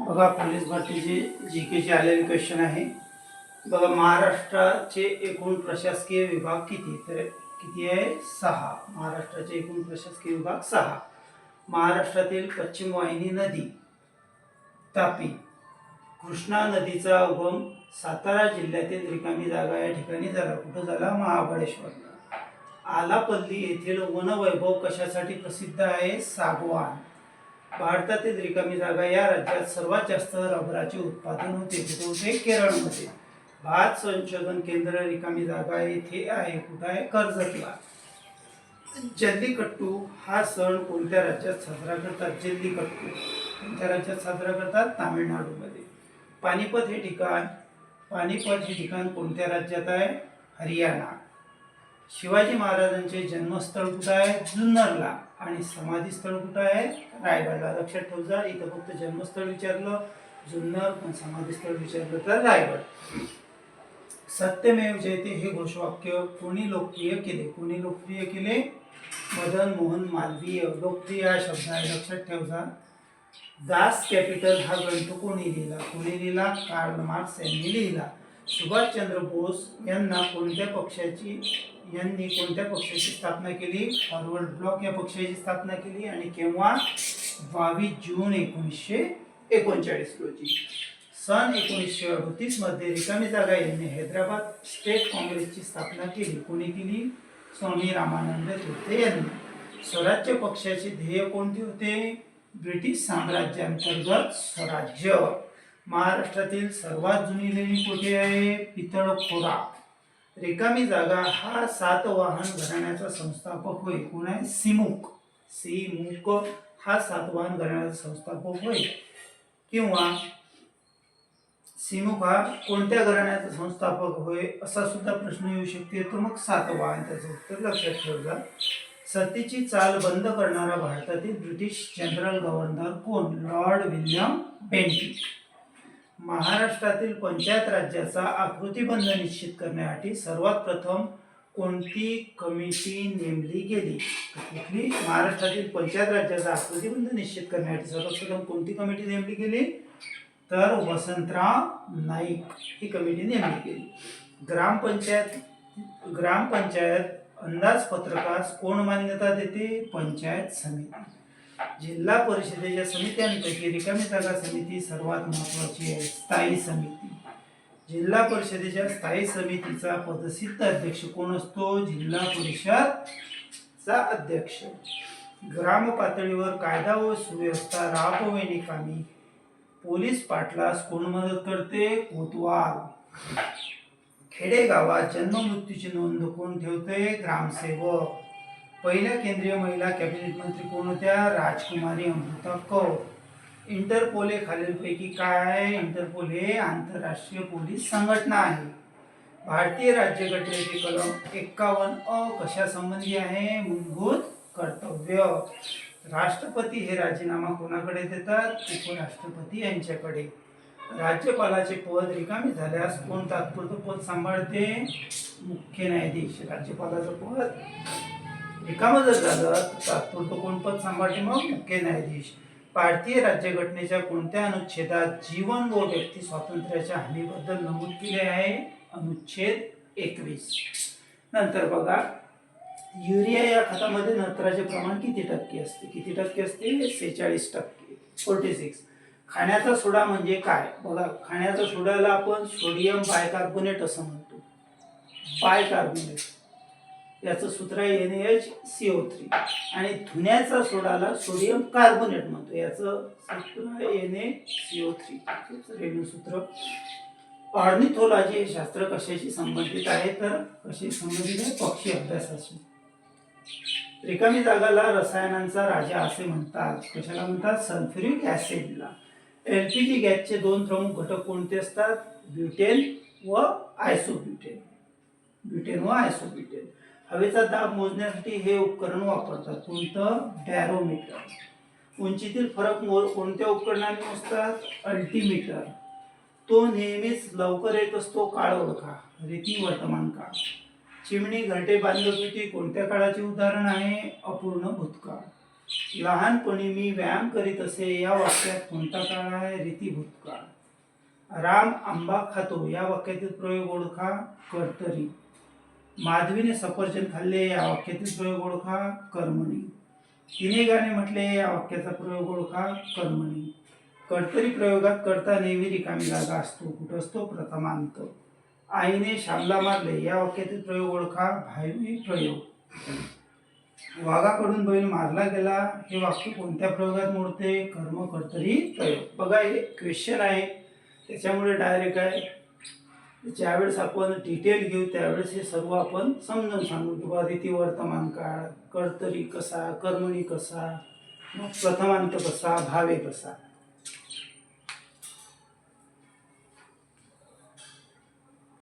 बघा पोलीस भरतीची जी केचे आलेले क्वेश्चन आहे. बघा महाराष्ट्राचे एकूण प्रशासकीय विभाग किती? तर किती आहे? सहा. महाराष्ट्राचे एकूण प्रशासकीय विभाग सहा. महाराष्ट्रातील पश्चिम वाहिनी नदी तापी कृष्णा नदीचा उगम सातारा जिल्ह्यातील रिकामी जागा या ठिकाणी झाला. कुठं झाला? महाबळेश्वर. आलापल्ली येथील वनवैभव कशासाठी प्रसिद्ध आहे? सागवान. भारतातील रिकामी जागा या राज्यात सर्वात जास्त रबराचे उत्पादन होते कुठे होते केरळमध्ये. भात संशोधन केंद्र रिकामी जागा येथे आहे कुठं आहे? कर्जतला. जल्लीकट्टू हा सण कोणत्या राज्यात साजरा करतात? जल्लीकट्टू कोणत्या राज्यात साजरा करतात? तामिळनाडूमध्ये. पानिपत हे ठिकाण पानिपत हे ठिकाण कोणत्या राज्यात आहे? हरियाणा. शिवाजी महाराजांचे जन्मस्थळ कुठं आहे? जुन्नरला. आणि समाधी स्थळ कुठं आहे? रायगडला. लक्षात ठेव जा इथं फक्त जन्मस्थळ विचारलं जुन्नर पण समाधी स्थळ विचारलं तर रायगड. सत्यमेव जयते हे घोषवाक्य कोणी लोकप्रिय केले? कोणी लोकप्रिय केले? मदन मोहन मालवीय. लोकप्रिय हा शब्द आहे लक्षात ठेव जा दास कॅपिटल हा ग्रंथ कोणी लिहिला? कोणी लिहिला? कार्ल मार्क्स यांनी लिहिला. सुभाषचंद्र बोस यांना कोणत्या पक्षाची यांनी कोणत्या पक्षाची स्थापना केली? फॉरवर्ड ब्लॉक या पक्षाची स्थापना केली. आणि केव्हा? बावीस जून एकोणीसशे एकोणचाळीस रोजी. सन एकोणीसशे अडतीसमध्ये रिकामी जागा यांनी हैदराबाद स्टेट काँग्रेसची स्थापना केली. कोणी केली? स्वामी रामानंद तीर्थ यांनी. स्वराज्य पक्षाचे ध्येय कोणते होते? ब्रिटिश साम्राज्याअंतर्गत स्वराज्य. महाराष्ट्रातील सर्वात जुनी लेणी कोठे आहे? पितळखोरा. रिकामी जागा हा सातवाहन घराण्याचा संस्थापक होय. कोण आहे? सिमुक. सिमुक हा सातवाहन घराण्याचा संस्थापक होय. किंवा सिमुक हा कोणत्या घराण्याचा संस्थापक होय? असा सुद्धा प्रश्न येऊ शकते. तर मग सातवाहन त्याचं उत्तर लक्षात ठेवजा. सतीची चाल बंद करणारा भारतातील ब्रिटिश जनरल गव्हर्नर कोण? लॉर्ड विल्यम बेंटिक महाराष्ट्रातील पंचायत राज्याचा आकृतीबंध निश्चित करण्यासाठी सर्वात प्रथम कोणती कमिटी नेमली गेली? कुठली? महाराष्ट्रातील पंचायत राज्याचा आकृतीबंध निश्चित करण्यासाठी सर्वप्रथम कोणती कमिटी नेमली गेली? तर वसंतराव नाईक ही कमिटी नेमली गेली. ग्रामपंचायत ग्रामपंचायत अंदाजपत्रकास कोण मान्यता देते? पंचायत समिती. जिल्हा परिषदेच्या समित्यांपैकी रिकामी जागा समिती सर्वात महत्वाची आहे स्थायी समिती. जिल्हा परिषदेच्या स्थायी समितीचा पदसिद्ध अध्यक्ष कोण असतो? जिल्हा परिषद चा अध्यक्ष. ग्राम पातळीवर कायदा व सुव्यवस्था राबविणे कामी पोलीस पाटलास कोण मदत करते? कोतवाल. खेडेगावात जन्म मृत्यूची नोंद कोण ठेवते? ग्रामसेवक. पहिल्या केंद्रीय महिला कॅबिनेट मंत्री कोण होत्या? राजकुमारी अमृता कौर. इंटरपोल हे खालीलपैकी काय? इंटरपोल हे आंतरराष्ट्रीय पोलीस संघटना आहे. भारतीय राज्यघटनेचे कलम एक्कावन्न अ कशा संबंधी आहे? मूलभूत कर्तव्य. राष्ट्रपती हे राजीनामा कोणाकडे देतात? उपराष्ट्रपती यांच्याकडे. राज्यपालाचे पद रिकामी झाल्यास कोण तात्पुरतं पद सांभाळते? मुख्य न्यायाधीश. राज्यपालाचं पद रिकामं जर झालं तर तात्पुरतं कोण पद सांभाळते मग? मुख्य न्यायाधीश. भारतीय राज्यघटनेच्या कोणत्या अनुच्छेदात जीवन व व्यक्ती स्वातंत्र्याच्या हानीबद्दल नमूद केले आहे? अनुच्छेद एकवीस. नंतर बघा युरिया या खतामध्ये नत्राचे प्रमाण किती टक्के असते? किती टक्के असते? सेहेचाळीस टक्के. Forty six. खाण्याचा सोडा म्हणजे काय? बघा खाण्याच्या सोड्याला आपण सोडियम बायकार्बोनेट असं म्हणतो. बायकार्बोनेट. याचं सूत्र आहे N H C O three आणि धुण्याचा सोडाला सोडियम कार्बोनेट म्हणतो. याचं सूत्र N A C O three सूत्र. ऑर्निथोलॉजी हे शास्त्र कशाशी संबंधित आहे? तर कशी संबंधित आहे? पक्षी अभ्यासाशी. रिकामी जागाला रसायनांचा राजा असे म्हणतात. कशाला म्हणतात? सल्फ्युरिक ऍसिडला. एल पी जी गॅसचे दोन प्रमुख घटक कोणते असतात? ब्युटेन व आयसोब्युटेन. ब्युटेन व आयसोब्युटेन. हवेचा दाब मोजण्यासाठी हे उपकरण वापरतात. कोणतं बॅरोमीटर उंचीतील फरक मो कोणत्या उपकरणाने मोजतात? अल्टीमीटर तो नेहमीच लवकर येत असतो काळ ओळखा. रीती वर्तमान काळ. चिमणी घरटे बांधवपीठी कोणत्या काळाचे उदाहरण आहे? अपूर्ण भूतकाळ. लहानपणी मी व्यायाम करीत असे या वाक्यात कोणता काळ आहे? रीती भूतकाळ. राम आंबा खातो या वाक्यातील प्रयोग ओळखा. कर्तरी. माधवीने सफरचंद खाल्ले या वाक्यातील प्रयोग ओळखा कर्मणी. तिने गाणे म्हटले या वाक्याचा प्रयोग ओळखा कर्मणी. कर्तरी प्रयोगात करता नेहमी रिकामी जागा असतो कुठं असतो? प्रथमांत. आईने शामला मारले या वाक्यातील प्रयोग ओळखा भावी प्रयोग. वाघाकडून बैल मारला गेला हे वाक्य कोणत्या प्रयोगात मोडते? कर्म कर्तरी प्रयोग. बघा हे क्वेश्चन आहे. त्याच्यामुळे डायरेक्ट आहे. ज्यावेळेस आपण डिटेल घेऊ त्यावेळेस हे सर्व आपण समजून सांगू किंवा रीती वर्तमान काळ कर्तरी कसा कर्मणी कसा प्रथमांत कसा भावे कसा.